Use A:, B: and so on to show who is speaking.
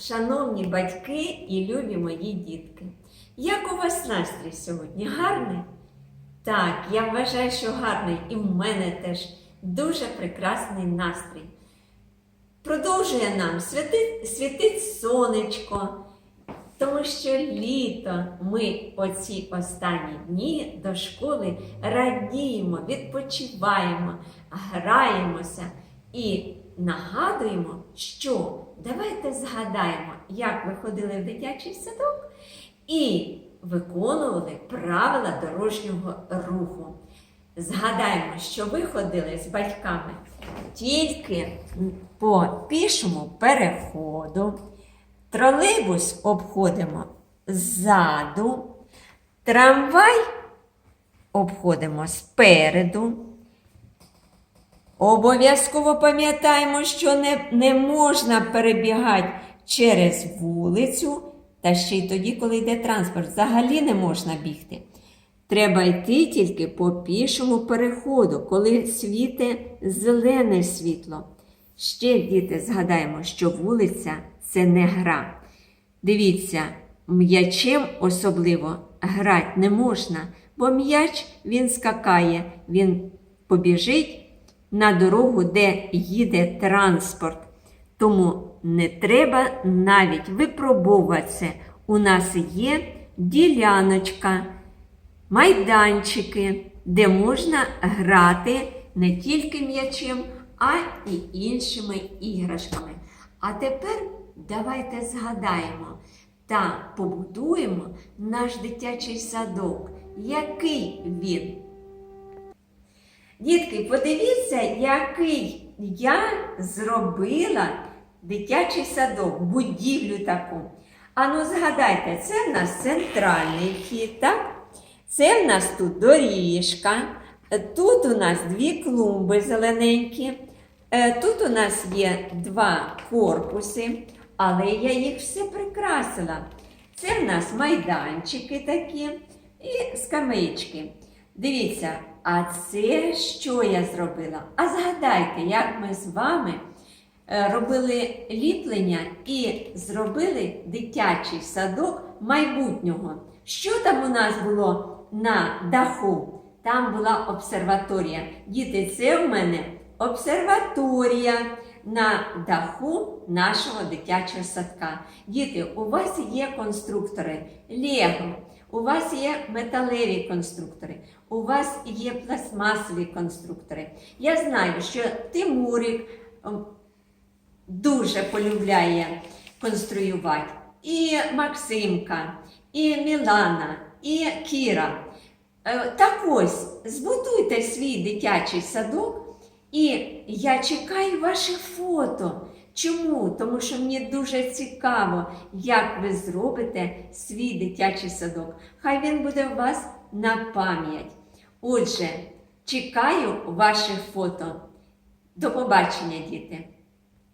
A: шановні батьки і любі мої дітки. Як у вас настрій сьогодні? Гарний? Так, я вважаю, що гарний, і в мене теж дуже прекрасний настрій. Продовжує нам світить, світить сонечко, тому що літо ми оці останні дні до школи радіємо, відпочиваємо, граємося і нагадуємо, що давайте згадаємо, як ви ходили в дитячий садок і виконували правила дорожнього руху. Згадаємо, що ви ходили з батьками тільки по пішому переходу. Тролейбус обходимо ззаду, трамвай обходимо спереду. Обов'язково пам'ятаємо, що не, не можна перебігати через вулицю, та ще й тоді, коли йде транспорт, взагалі не можна бігти. Треба йти тільки по пішому переходу, коли світе зелене світло. Ще, діти, згадаємо, що вулиця це не гра. Дивіться, м'ячем особливо грати не можна, бо м'яч він скакає, він побіжить на дорогу, де їде транспорт. Тому не треба навіть випробовувати це. У нас є діляночка, майданчики, де можна грати не тільки м'ячем, а і іншими іграшками. А тепер давайте згадаємо та побудуємо наш дитячий садок. Який він? Дітки, подивіться, який я зробила дитячий садок, будівлю таку. Ану, згадайте, це в нас центральний вхід, так? Це в нас тут доріжка, тут у нас дві клумби зелененькі, е, тут у нас є два корпуси, але я їх все прикрасила. Це в нас майданчики такі і скамеїчки. Дивіться, а це що я зробила? А згадайте, як ми з вами е, робили ліплення і зробили дитячий садок майбутнього. Що там у нас було на даху? Там була обсерваторія. Діти, це в мене обсерваторія на даху нашого дитячого садка. Діти, у вас є конструктори Лего, у вас є металеві конструктори, у вас є пластмасові конструктори. Я знаю, що Тимурик ем, дуже полюбляє конструювати. І Максимка, і Мілана, і Кіра. Е, Так ось, збудуйте свій дитячий садок, і я чекаю ваше фото. Чому? Тому що мені дуже цікаво, як ви зробите свій дитячий садок. Хай він буде у вас на пам'ять. Отже, чекаю ваших фото. До побачення, діти!